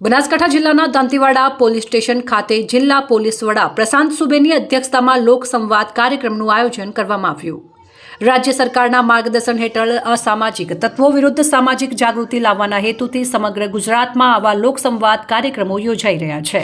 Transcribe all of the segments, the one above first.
બનાસકાંઠા જિલ્લાના Dantiwada police station ખાતે જિલ્લા પોલીસ વડા પ્રશાંત સુબેની અધ્યક્ષતામાં લોકસંવાદ કાર્યક્રમનું આયોજન કરવામાં આવ્યું. રાજ્ય સરકારના માર્ગદર્શન હેઠળ અસામાજિક તત્વો વિરુદ્ધ સામાજિક જાગૃતિ લાવવાના હેતુથી સમગ્ર ગુજરાતમાં આવા લોકસંવાદ કાર્યક્રમો યોજાઈ રહ્યા છે.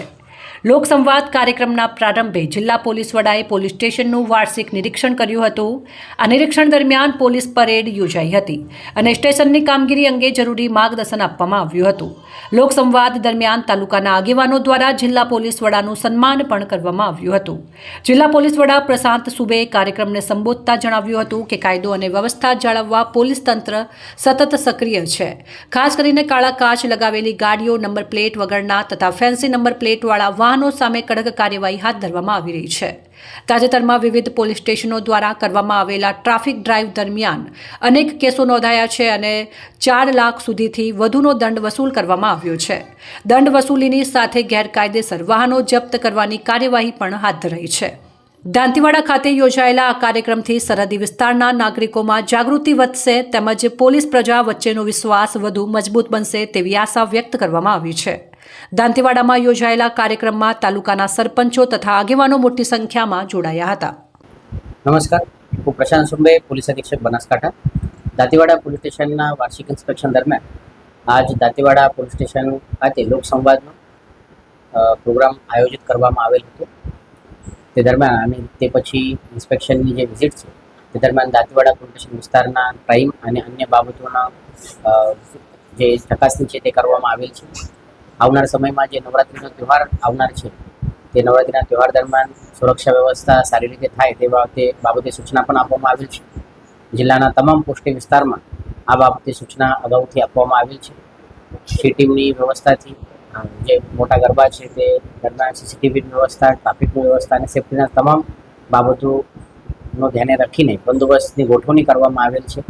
લોકસંવાદ કાર્યક્રમના પ્રારંભે જિલ્લા પોલીસ વડાએ પોલીસ સ્ટેશનનું વાર્ષિક નિરીક્ષણ કર્યું હતું. આ નિરીક્ષણ દરમિયાન પોલીસ પરેડ યોજાઈ હતી અને સ્ટેશનની કામગીરી અંગે જરૂરી માર્ગદર્શન આપવામાં આવ્યું હતું. લોકસંવાદ દરમિયાન તાલુકાના આગેવાનો દ્વારા જિલ્લા પોલીસ વડાનું સન્માન પણ કરવામાં આવ્યું હતું. જિલ્લા પોલીસ વડા પ્રશાંત સુબે કાર્યક્રમને સંબોધતા જણાવ્યું હતું કે કાયદો અને વ્યવસ્થા જાળવવા પોલીસ તંત્ર સતત સક્રિય છે. ખાસ કરીને કાળા કાચ લગાવેલી ગાડીઓ, નંબર પ્લેટ વગરના તથા ફેન્સી નંબર પ્લેટવાળા વાહનો સામે કડક કાર્યવાહી હાથ ધરવામાં આવી રહી છે. તાજેતરમાં વિવિધ પોલીસ સ્ટેશનો દ્વારા કરવામાં આવેલા ટ્રાફિક ડ્રાઈવ દરમિયાન અનેક કેસો નોંધાયા છે અને ચાર લાખ સુધીથી વધુનો દંડ વસૂલ કરવામાં આવ્યો છે. દંડ વસૂલીની સાથે ગેરકાયદેસર વાહનો જપ્ત કરવાની કાર્યવાહી પણ હાથ ધરાઈ છે. દાંતીવાડા ખાતે યોજાયેલા આ કાર્યક્રમથી સરહદી વિસ્તારના નાગરિકોમાં જાગૃતિ વધશે તેમજ પોલીસ પ્રજા વચ્ચેનો વિશ્વાસ વધુ મજબૂત બનશે તેવી આશા વ્યક્ત કરવામાં આવી છે. દાંતીવાડામાં યોજાયેલા કાર્યક્રમમાં તાલુકાના સરપંચો તથા આગેવાનો મોટી સંખ્યામાં જોડાયા હતા. નમસ્કાર. હું પ્રશાંત સુંબે, પોલીસ અધિક્ષક બનાસકાંઠા. દાંતીવાડા પોલીસ સ્ટેશનના વાર્ષિક ઇન્સ્પેક્શન દરમિયાન આજ દાંતીવાડા પોલીસ સ્ટેશન ખાતે લોકસંવાદનો પ્રોગ્રામ આયોજિત કરવામાં આવેલ હતો. તે દરમિયાન અને તે પછી ઇન્સ્પેક્શનની જે વિઝિટ છે, તે દરમિયાન દાંતીવાડા પોલીસ વિસ્તારના ક્રાઇમ અને અન્ય બાબતોના જે ચકાસણી છે તે કરવામાં આવેલ છે. આવનાર સમયમાં જે નવરાત્રિનો તહેવાર આવનાર છે, તે નવરાત્રિના તહેવાર દરમિયાન સુરક્ષા વ્યવસ્થા સારી રીતે થાય તે બાબતે બાબતે સૂચના પણ આપવામાં આવેલ છે. જિલ્લાના તમામ પોસ્ટિંગ વિસ્તારમાં આ બાબતે સૂચના અગાઉથી આપવામાં આવેલ છે. સી વ્યવસ્થાથી જે મોટા ગરબા છે તે દરમિયાન સીસીટીવીની વ્યવસ્થા, ટ્રાફિકની વ્યવસ્થા અને સેફ્ટીના તમામ બાબતોનો ધ્યાને રાખીને બંદોબસ્તની ગોઠવણી કરવામાં આવેલ છે.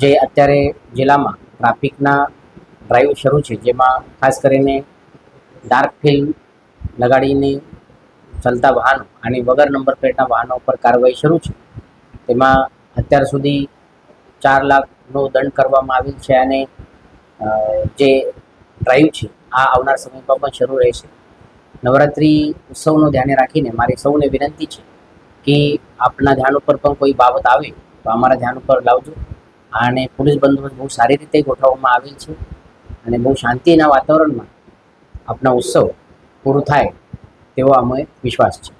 જે અત્યારે જિલ્લામાં ટ્રાફિકના ડ્રાઈવ શરૂ છે, જેમાં ખાસ કરીને ડાર્ક ફિલ્મ લગાડીને ચાલતા વાહનો અને વગર નંબર પ્લેટના વાહનો પર કાર્યવાહી શરૂ છે. તેમાં અત્યાર સુધી ચાર લાખનો દંડ કરવામાં આવેલ છે અને જે ડ્રાઈવ છે, આ આવનાર સમયમાં પણ શરૂ રહેશે. નવરાત્રિ ઉત્સવનું ધ્યાને રાખીને મારી સૌને વિનંતી છે કે આપના ધ્યાન ઉપર પણ કોઈ બાબત આવે તો અમારા ધ્યાન ઉપર લાવજો. અને પોલીસ બંદોબસ્ત બહુ સારી રીતે ગોઠવવામાં આવેલ છે. અને બહુ શાંતિના વાતાવરણમાં આપણા ઉત્સવ પૂરું થાય તેવો અમે વિશ્વાસ છે.